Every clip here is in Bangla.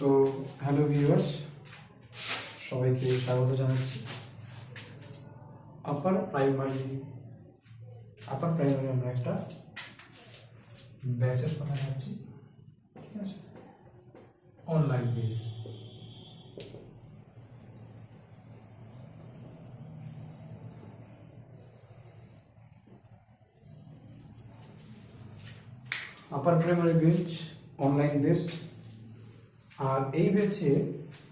তো হ্যালো ভিউয়ার্স, সবাইকে স্বাগত জানাচ্ছি। আপার প্রাইমারি আপার প্রাইমারি আমরা একটা ব্যাচের কথা ভাবছি ঠিক আছে? Online base. Upper primary batch online based আর এই ব্যাচে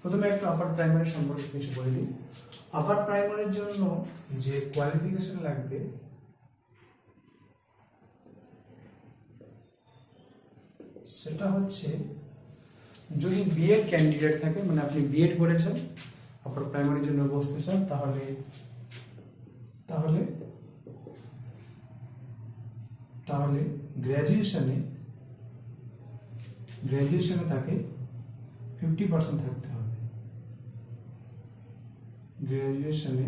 প্রথমে একটু আপার প্রাইমারি সম্পর্কে কিছু বলে দিই। আপার প্রাইমারির জন্য যে কোয়ালিফিকেশন লাগবে, সেটা হচ্ছে যদি বিএড ক্যান্ডিডেট থাকে মানে আপনি বিএড করেছেন আপার প্রাইমারির জন্য বসতে চান, তাহলে তাহলে তাহলে গ্র্যাজুয়েশনে গ্র্যাজুয়েশনে তাকে ফিফটি পার্সেন্ট থাকতে হবে। গ্র্যাজুয়েশনে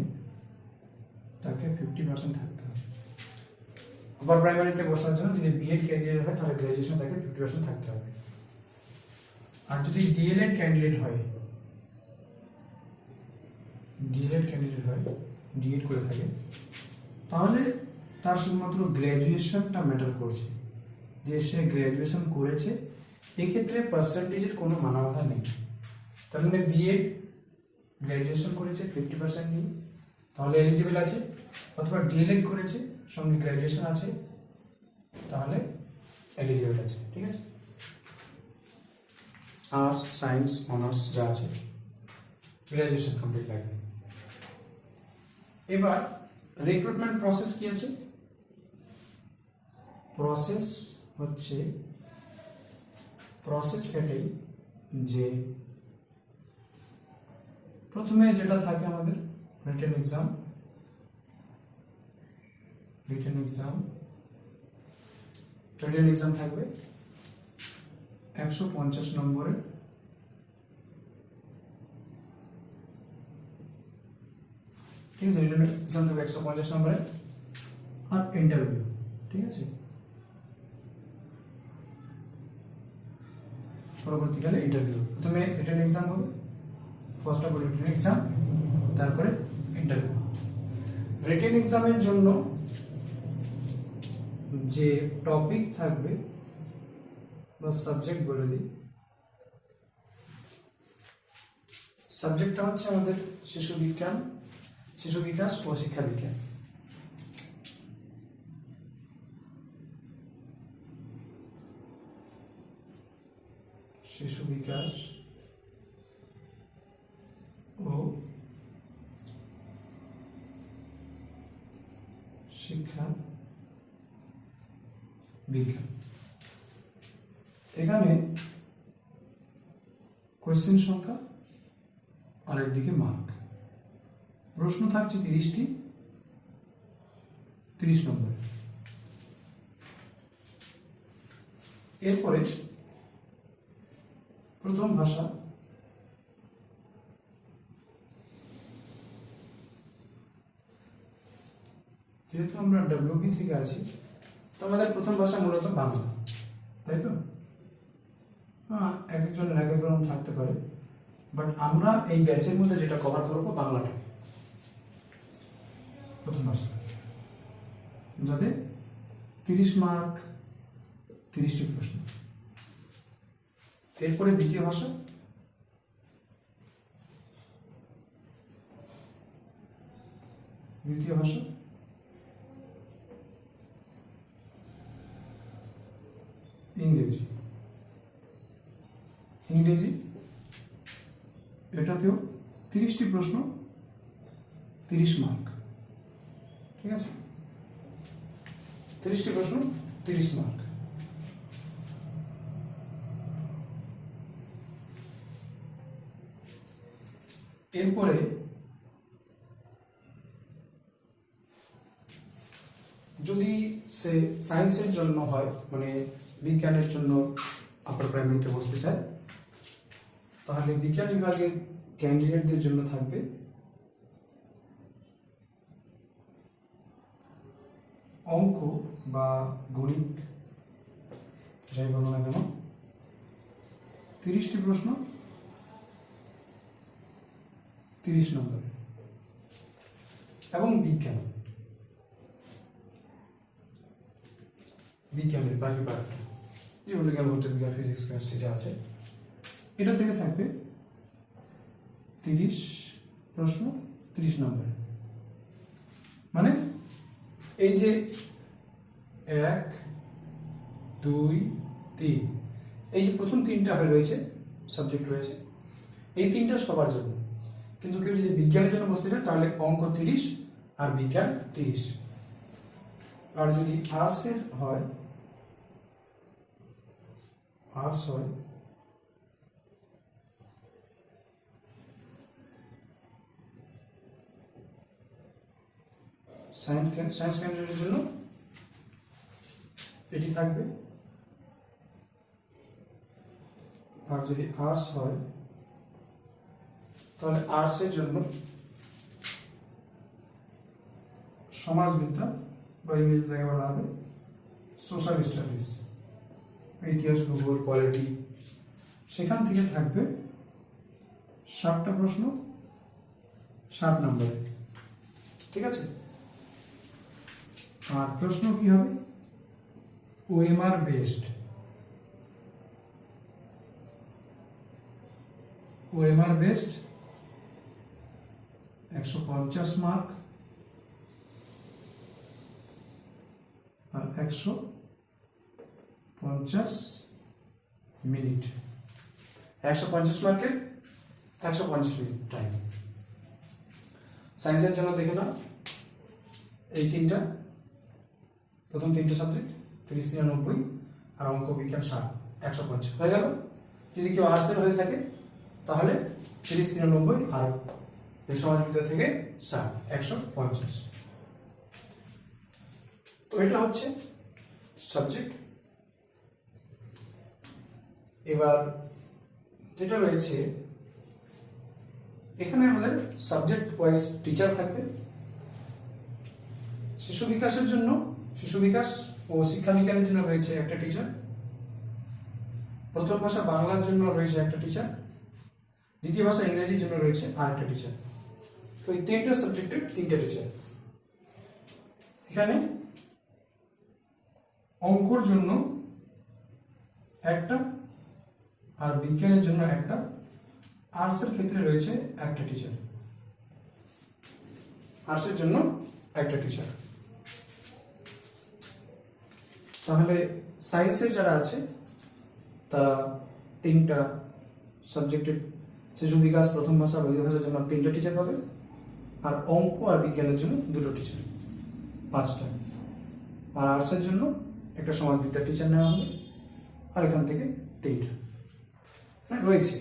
তাকে ফিফটি পার্সেন্ট থাকতে হবে। আবার প্রাইমারিতে বসার জন্য যদি বিএড ক্যান্ডিডেট হয়, তাহলে গ্র্যাজুয়েশনে তাকে ফিফটি পার্সেন্ট থাকতে হবে। আর যদি ডিএলএড ক্যান্ডিডেট হয় ডিএলএড ক্যান্ডিডেট হয় ডিএড করে থাকে, তাহলে তার শুধুমাত্র গ্র্যাজুয়েশনটা ম্যাটার করছে। যে সে গ্র্যাজুয়েশন করেছে এক্ষেত্রে পার্সেন্টেজের কোনো মানা বাধা নেই। তার মানে বিএড গ্র্যাজুয়েশন করেছে ফিফটি পার্সেন্ট নিয়ে। তাহলে এলিজিবল আছে, অথবা ডিএলএড করেছে, সঙ্গে গ্র্যাজুয়েশন আছে, তাহলে এলিজিবল আছে, ঠিক আছে? আর্টস সায়েন্স অনার্স যা আছে গ্র্যাজুয়েশন কমপ্লিট লাগবে। এবার রিক্রুটমেন্ট প্রসেস কি আছে? প্রসেস হচ্ছে প্রসেস এটাই যে প্রথমে যেটা থাকে আমাদের written exam written exam written exam থাকবে একশো পঞ্চাশ নম্বরের। ঠিক আছে রিটেন এক্সাম থাকবে একশো পঞ্চাশ নম্বরের। আর ইন্টারভিউ ঠিক আছে? পরবর্তীকালে ইন্টারভিউ প্রথমে রিটেন এক্সাম হবে first of all written exam তারপরে ইন্টারভিউ রিটেন এক্সামের জন্য যে টপিক থাকবে বা সাবজেক্ট বলে দিই সাবজেক্টটা হচ্ছে আমাদের শিশু বিজ্ঞান, শিশু বিকাশ ও শিক্ষা বিজ্ঞান। শিশু বিকাশ ও শিক্ষা বিজ্ঞান এখানে কোয়েশ্চেন সংখ্যা আর একদিকে মার্ক প্রশ্ন থাকছে তিরিশটি, তিরিশ নম্বর। এরপরে প্রথম ভাষা। যেহেতু আমরা ডাব্লিউবি থেকে আছি, তো আমাদের প্রথম ভাষা মূলত বাংলা, তাই তো? হ্যাঁ এক একজনের এক এক রকম থাকতে পারে। বাট আমরা এই ব্যাচের মধ্যে যেটা কভার করব বাংলাটাকে। প্রথম ভাষা। যাতে তিরিশ মার্ক তিরিশটি প্রশ্ন। এরপরে দ্বিতীয় ভাষা? দ্বিতীয় ভাষা? ইংরেজি। ইংরেজি? এটাতেও তিরিশটি প্রশ্ন, তিরিশ মার্ক। ঠিক আছে? তিরিশটি প্রশ্ন, তিরিশ মার্ক। এরপরে যদি সে সায়েন্সের জন্য হয় মানে বিজ্ঞানের জন্য আপার প্রাইমারিতে বসতে চায়, তাহলে বিজ্ঞান বিভাগের ক্যান্ডিডেটদের জন্য থাকবে অঙ্ক বা গণিত, যাই বলো না কেন, তিরিশটি প্রশ্ন তিরিশ নম্বর। এবং বিজ্ঞান। বিজ্ঞানের বাকি পার্টটা জীববিজ্ঞান ভৌত বিজ্ঞান ফিজিক্স কেমিস্ট্রি যা আছে। এটা থেকে থাকবে তিরিশ প্রশ্ন, তিরিশ নম্বর। মানে এই যে এক, দুই, তিন। এই যে প্রথম তিনটা রয়েছে সাবজেক্ট রয়েছে। এই তিনটা সবার জন্য। কিন্তু কেউ যদি বিজ্ঞানের জন্য বসতে চায় তাহলে অঙ্ক তিরিশ আর বিজ্ঞান তিরিশ। আর যদি আর্টসের হয়, আর্টস হয় সায়েন্স সায়েন্স ক্যান্ডিডেটের জন্য এটি থাকবে। আর যদি আর্টস হয় তাহলে আর্টসের জন্য সমাজবিদ্যা বা ইংরেজি থেকে বলা হবে সোশ্যাল স্টাডিজ, ইতিহাস, ভূগোল, পলিটি। সেখান থেকে থাকবে ষাটটা প্রশ্ন ষাট নম্বরে। ঠিক আছে? আর প্রশ্ন কি হবে? OMR based. ওএমআর বেসড একশো পঞ্চাশ মার্ক আর একশো পঞ্চাশ মিনিট একশো পঞ্চাশ মার্কের একশো পঞ্চাশ মিনিট টাইম সায়েন্সের জন্য দেখে নাও। এই তিনটা, প্রথম তিনটে সাবজেক্ট, তিরিশ তিরানব্বই আর অঙ্ক, বিজ্ঞান ষাট একশো পঞ্চাশ। হয়ে গেল? যদি কেউ আর্টসের হয়ে থাকে, তাহলে তিরিশ তিরানব্বই আর সমাজবিদ্যা থেকে ষাট একশো পঞ্চাশ। তো এটা হচ্ছে সাবজেক্ট এবার যেটা রয়েছে, এখানে আমাদের সাবজেক্ট ওয়াইজ টিচার থাকবে। শিশু বিকাশের জন্য, শিশু বিকাশ ও শিক্ষা বিজ্ঞানের জন্য রয়েছে একটা টিচার প্রথম ভাষা বাংলার জন্য রয়েছে একটা টিচার দ্বিতীয় ভাষা ইংরেজির জন্য রয়েছে আরেকটা টিচার তো এই তিনটা সাবজেক্টের তিনটা টিচার এখানে অঙ্কর জন্য একটা আর বিজ্ঞানের জন্য একটা। আর্টসের ক্ষেত্রে রয়েছে একটা টিচার আর্টসের জন্য একটা টিচার তাহলে সায়েন্সের যারা আছে, তারা তিনটা সাবজেক্টের শিশু বিকাশ প্রথম ভাষা বৈদিক ভাষার জন্য তিনটা টিচার পাবে। আর অঙ্ক আর বিজ্ঞানের জন্য দুটো টিচার পাঁচটা। আর আর্টসের জন্য একটা সমাজবিদ্যার টিচার নেওয়া হবে আর এখান থেকে তিনটা। হ্যাঁ, রয়েছে।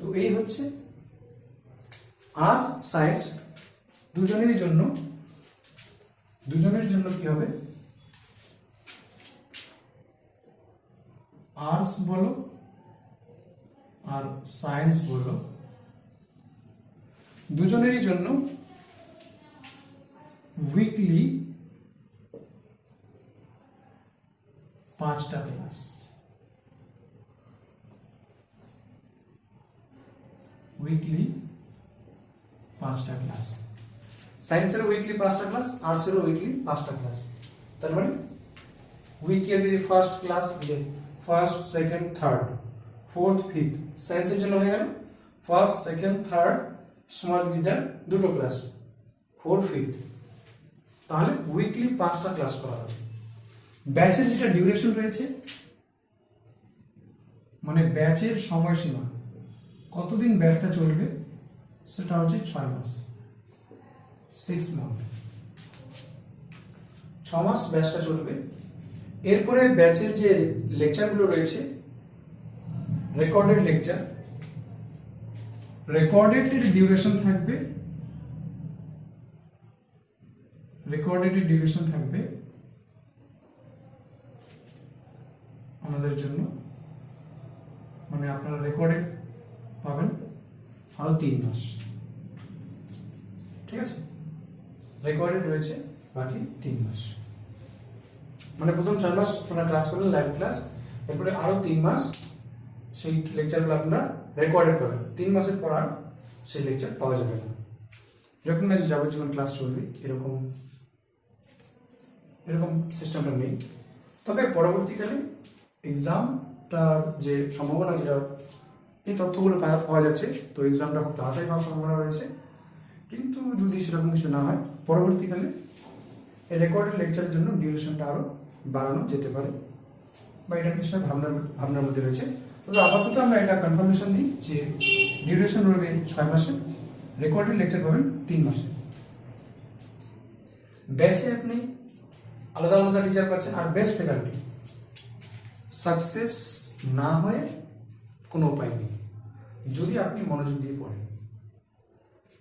তো এই হচ্ছে আর্টস সায়েন্স দুজনেরই জন্য। দুজনের জন্য কি হবে? আর্টস বলো আর সায়েন্স বলো। দুজনেরই জন্য উইকলি পাঁচটা ক্লাস উইকলি পাঁচটা ক্লাস সায়েন্সের উইকলি পাঁচটা ক্লাস আর্টসেরও উইকলি পাঁচটা ক্লাস তার মানে উইকের যদি first class first second third fourth fifth সায়েন্সের জন্য হয়ে গেল। ফার্স্ট সেকেন্ড থার্ড সমাজবিদ্যার দুটো ক্লাস ফোর ফিফথ তাহলে উইকলি পাঁচটা ক্লাস করা হবে। ব্যাচের যেটা ডিউরেশন রয়েছে মানে ব্যাচের সময়সীমা, কতদিন ব্যাচটা চলবে, সেটা হচ্ছে ছয় মাস সিক্স মান্থ ছ মাস ব্যাচটা চলবে। এরপরে ব্যাচের যে লেকচারগুলো রয়েছে রেকর্ডেড লেকচার রেকর্ডেডের ডিউরেশন থাকবে। রেকর্ডেডের ডিউরেশন থাকবে আমাদের জন্য। মানে আপনারা রেকর্ডেড পাবেন আরও তিন মাস। ঠিক আছে? রেকর্ডেড রয়েছে বাকি তিন মাস। মানে প্রথম ছয় মাস আপনারা ক্লাস করলেন লাইভ ক্লাস এরপরে আরও তিন মাস সেই লেকচারগুলো আপনারা রেকর্ডেড পাবেন তিন মাসের পর আর সেই লেকচার পাওয়া যাবে না। এরকম না যে যাবজ্জীবন ক্লাস চলবে, এরকম এরকম সিস্টেমটা নেই। তবে পরবর্তীকালে এক্সামটার যে সম্ভাবনা যেটা, এই তথ্যগুলো পাওয়া যাচ্ছে। তো এক্সামটা খুব তাড়াতাড়ি হওয়ার সম্ভাবনা রয়েছে। কিন্তু যদি সেরকম কিছু না হয়, পরবর্তীকালে এই রেকর্ডেড লেকচারের জন্য ডিউরেশনটা আরও বাড়ানো যেতে পারে। বা এটা বিষয়ে ভাবনার ভাবনার মধ্যে রয়েছে। তবে আপাতত আমরা এটা কনফার্মেশন দিই যে ডিউরেশন রয়েছে ছয় মাসে রেকর্ডেড লেকচার পাবেন তিন মাসে। ব্যাচে আপনি আলাদা আলাদা টিচার পাচ্ছেন আর বেস্ট ফ্যাকাল্টি সাকসেস না হয়ে কোনো উপায় নেই। যদি আপনি মনোযোগ দিয়ে পড়েন।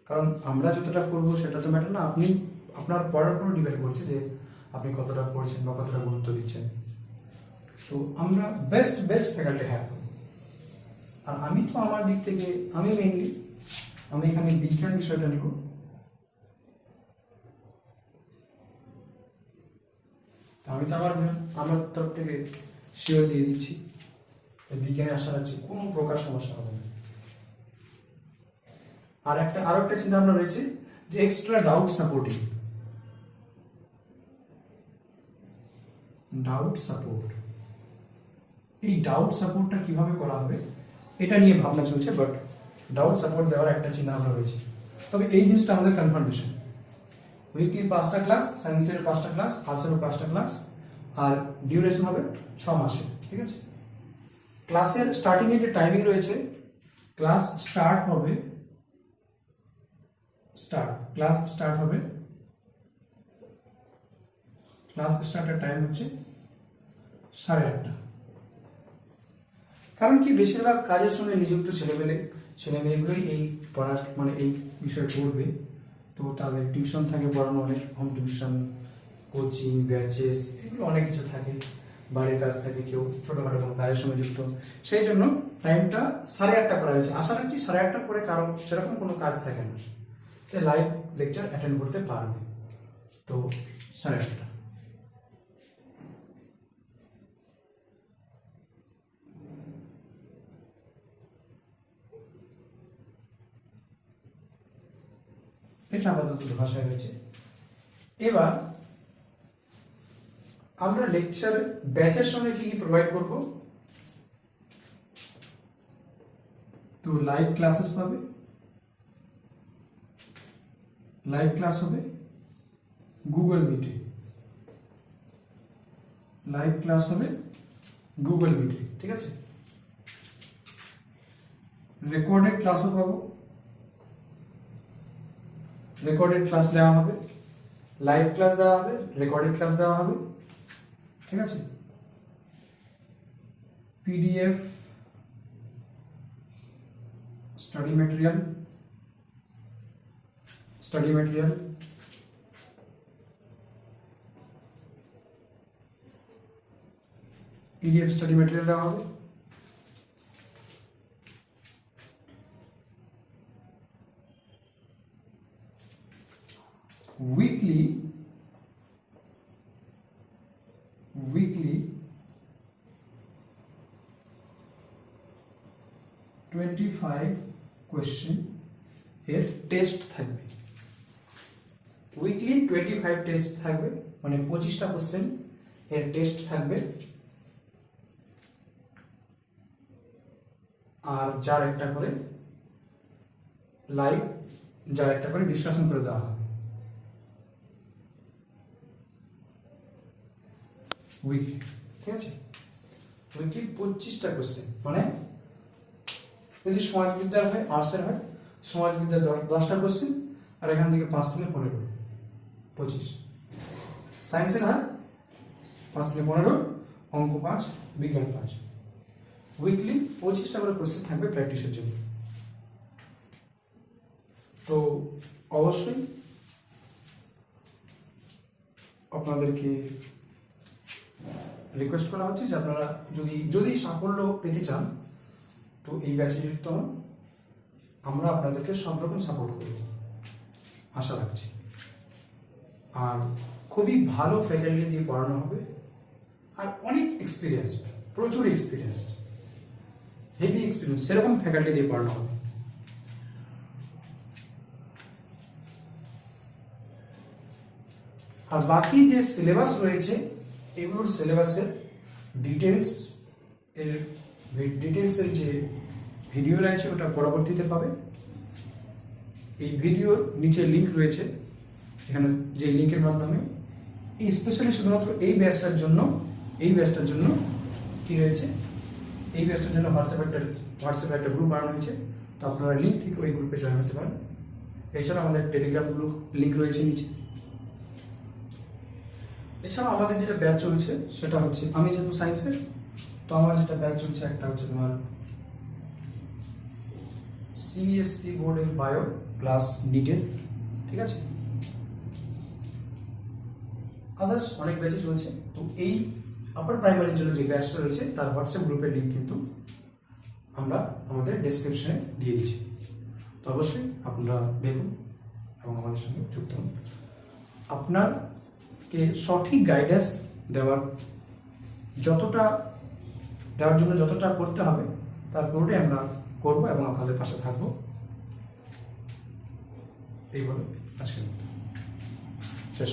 কারণ আমরা যতটা করব সেটা তো ম্যাটার না। আপনি, আপনার পড়ার উপর ডিপেন্ড করছে যে আপনি কতটা পড়ছেন বা কতটা গুরুত্ব দিচ্ছেন। তো আমরা বেস্ট বেস্ট ফ্যাকাল্টি হ্যাভ আর আমি তো আমার দিক থেকে, আমি মেইনলি আমি এখানে বিজ্ঞান বিষয়টা নিব। আমি তো আমার আমার তরফ থেকে শিওর দিয়ে দিচ্ছি বিজ্ঞানে আশা রাখছি কোনো প্রকার সমস্যা হবে না। আর একটা, আরও একটা চিন্তা ভাবনা রয়েছে যে extra doubt supporting doubt support এই ডাউট সাপোর্টটা কীভাবে করা হবে? এটা নিয়ে ভাবনা চলছে বাট ডাউট সাপোর্ট দেওয়ার একটা চিন্তা ভাবনা রয়েছে। তবে এই জিনিসটা আমাদের কনফার্মেশন উইকলি পাঁচটা ক্লাস সায়েন্সের পাঁচটা ক্লাস আর্টসেরও পাঁচটা ক্লাস আর ডিউরেশন হবে ছ মাসে, ঠিক আছে? ক্লাসের স্টার্টিং এ যে টাইমিং রয়েছে ক্লাস স্টার্ট হবে স্টার্ট ক্লাস স্টার্ট হবে ক্লাস স্টার্টের টাইম হচ্ছে সাড়ে আটটা। কারণ কি বেশিরভাগ কাজের সঙ্গে নিযুক্ত ছেলেমেলে ছেলে মেয়েগুলোই এই পড়া মানে এই বিষয়ে পড়বে। তো তাদের টিউশন থাকে পড়ানো, অনেক হোম টিউশন কোচিং ব্যাচেস এগুলো অনেক কিছু থাকে। বাড়ির কাজ থাকে, কেউ ছোটোখাটো কোনো কাজের সঙ্গে যুক্ত। সেই জন্য টাইমটা সাড়ে আটটা করা হয়েছে। আশা রাখছি সাড়ে আটটার পরে কারও সেরকম কোনো কাজ থাকে না। সে লাইভ লেকচার অ্যাটেন্ড করতে পারবে। তো সাড়ে আটটা। এটা আপাতত ভাষায় রয়েছে এবার আমরা লেকচার ব্যাচের সঙ্গে কি কি প্রোভাইড করব? তো লাইভ ক্লাসেস পাবে। লাইভ ক্লাস হবে গুগল মিটে লাইভ ক্লাস হবে গুগল মিটে ঠিক আছে? রেকর্ডেড ক্লাসও পাবো। রেকর্ডেড ক্লাস দেওয়া হবে লাইভ ক্লাস দেওয়া হবে রেকর্ডেড ক্লাস দেওয়া হবে। ঠিক আছে? PDF study material study material PDF study material দেওয়া হবে। কোয়েশ্চেন এর টেস্ট থাকবে। উইকলি টোয়েন্টি ফাইভ টেস্ট থাকবে মানে পঁচিশটা কোশ্চেন এর টেস্ট থাকবে। আর যার একটা করে লাইভ যার একটা করে ডিসকাশন করে দেওয়া হবে। উইকলি ঠিক আছে? উইকলি পঁচিশটা কোশ্চেন মানে যদি সমাজবিদ্যার হয় আর্টসের হয়। সমাজবিদ্যার দশ, দশটা কোশ্চেন আর এখান থেকে পাঁচ থেকে পনেরো। পঁচিশ। সায়েন্সের হয়, পাঁচ থেকে পনেরো, অঙ্ক পাঁচ, বিজ্ঞান পাঁচ। উইকলি পঁচিশটা করে কোশ্চেন থাকবে প্র্যাকটিসের জন্য। তো অবশ্যই আপনাদেরকে রিকোয়েস্ট করা হচ্ছে যে আপনারা যদি যদি সাফল্য পেতে চান তো এই ব্যাচে যুক্ত হন। আমরা আপনাদেরকে সব রকম সাপোর্ট করব। আশা রাখছি। আর খুবই ভালো ফ্যাকাল্টি দিয়ে পড়ানো হবে। আর অনেক এক্সপিরিয়েন্সড প্রচুর এক্সপিরিয়েন্সড হেভি এক্সপিরিয়েন্স সেরকম ফ্যাকাল্টি দিয়ে পড়ানো হবে। আর বাকি যে সিলেবাস রয়েছে, এগুলোর সিলেবাসের ডিটেলস এর ডিটেলসের যে ভিডিও রয়েছে, ওটা পরবর্তীতে পাবে। এই ভিডিওর নিচে লিংক রয়েছে এখানে যে লিংকের মাধ্যমে এই স্পেশালি শুধুমাত্র এই ব্যাচটার জন্য, এই ব্যাচটার জন্য কি রয়েছে? এই ব্যাচটার জন্য হোয়াটসঅ্যাপ একটা হোয়াটসঅ্যাপে একটা গ্রুপ বানানো হয়েছে। তো আপনারা লিঙ্ক থেকে ওই গ্রুপে জয়েন হতে পারেন। এছাড়া আমাদের টেলিগ্রাম গ্রুপ লিঙ্ক রয়েছে নিচে। এছাড়া আমাদের যেটা ব্যাচ চলছে, সেটা হচ্ছে, আমি যেহেতু সায়েন্সের তো আমার যেটা ব্যাচ চলছে একটা হচ্ছে তোমার সিবিএসসি বোর্ডের বায়ো প্লাস নিটের ঠিক আছে? আদার্স অনেক ব্যাচে চলছে, তো এই আপার প্রাইমারির জন্য যে ব্যাচটা রয়েছে, তার হোয়াটসঅ্যাপ গ্রুপের লিঙ্ক কিন্তু আমরা আমাদের ডেসক্রিপশনে দিয়ে দিচ্ছি। তো অবশ্যই আপনারা দেখুন এবং আমাদের সঙ্গে যুক্ত হন। আপনারকে সঠিক গাইডেন্স দেওয়ার যতটা দেওয়ার জন্য যতটা করতে হবে, তার পুরোটাই আমরা করব এবং আপনাদের পাশে থাকব এই বলে আজকের মতো শেষ।